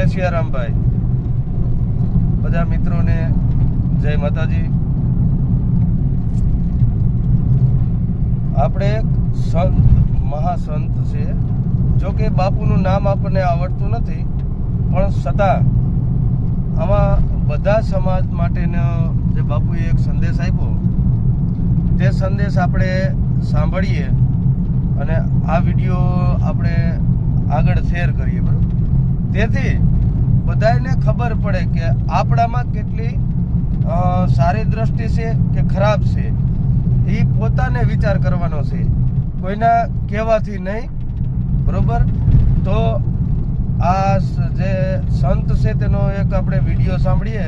જય સિયારામભાઈ. બધા મિત્રોને જય માતાજી. આપણે એક સંત, મહાસંત છે. જો કે બાપુનું નામ આપણને આવડતું નથી, પણ છતાં આમાં બધા સમાજ માટેનો જે બાપુએ એક સંદેશ આપ્યો, તે સંદેશ આપણે સાંભળીએ અને આ વીડિયો આપણે આગળ શેર કરીએ, બરાબર? તેથી બધાને ખબર પડે કે આપણામાં કેટલી સારી દ્રષ્ટિ છે કે ખરાબ છે. એ પોતાને વિચાર કરવાનો છે. કોઈના કહેવાથી નહીં, બરોબર? તો આ જે સંત છે તેનો એક આપણે વીડિયો સાંભળીએ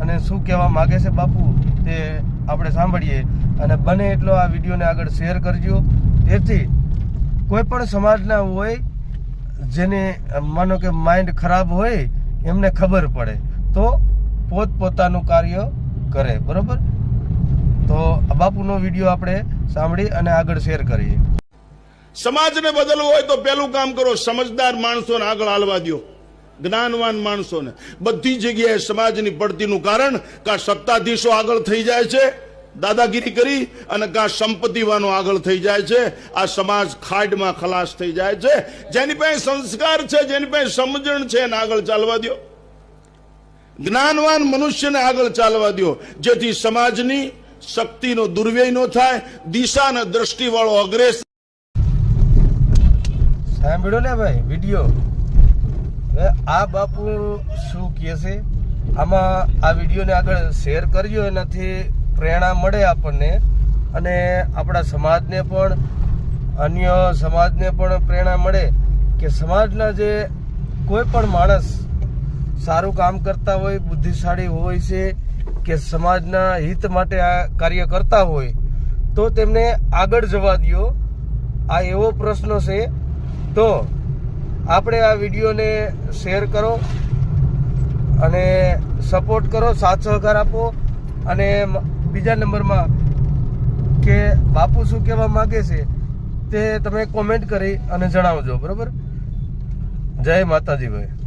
અને શું કહેવા માગે છે બાપુ તે આપણે સાંભળીએ અને બને એટલો આ વિડીયોને આગળ શેર કરજો. તેથી કોઈ પણ સમાજના હોય જેને માનો કે માઇન્ડ ખરાબ હોય, એમને ખબર પડે. તો પોત પોતાનું કાર્ય કરે, બરોબર? તો બાપુનો વીડિયો આપણે સાંભળી અને આગળ શેર કરીએ. સમાજને બદલવો હોય તો પહેલું કામ કરો, સમજદાર માણસોને આગળ હાલવા દો જ્ઞાનવાન માણસોને. બધી જગ્યાએ સમાજની પડતીનું કારણ કા સત્તાધીશો આગળ થઈ જાય છે. દાદાગીરી કરી અને કા સંપત્તિવાનો આગળ થઈ જાય છે. આ સમાજ ખાડમાં ખલાસ થઈ જાય છે. જેની પાસે સંસ્કાર છે, જેની પાસે સમજણ છે, એને આગળ ચાલવા દો જ્ઞાનવાન મનુષ્યને આગળ ચાલવા દો જેથી સમાજની શક્તિનો દુર્વ્યય ન થાય, દિશા અને દ્રષ્ટિવાળો અગ્રેસર. સાંભળ્યો ને ભાઈ, વીડિયો? આ બાપુ શું કહે છે? આમાં આ વિડીયોને આગળ શેર કરજો, એનાથી પ્રેરણા મળે આપણને અને આપણા સમાજને પણ, અન્ય સમાજને પણ પ્રેરણા મળે કે સમાજના જે કોઈ પણ માણસ સારું કામ કરતા હોય, બુદ્ધિશાળી હોય છે, કે સમાજના હિત માટે આ કાર્ય કરતા હોય, તો તેમને આગળ જવા દ્યો. આ એવો પ્રશ્ન છે. તો આપણે આ વિડીયોને શેર કરો અને સપોર્ટ કરો, સાથ સહકાર આપો અને બીજા નંબરમાં કે બાપુ શું કહેવા માંગે છે તે તમે કોમેન્ટ કરી અને જણાવજો, બરોબર? જય માતાજી ભાઈ.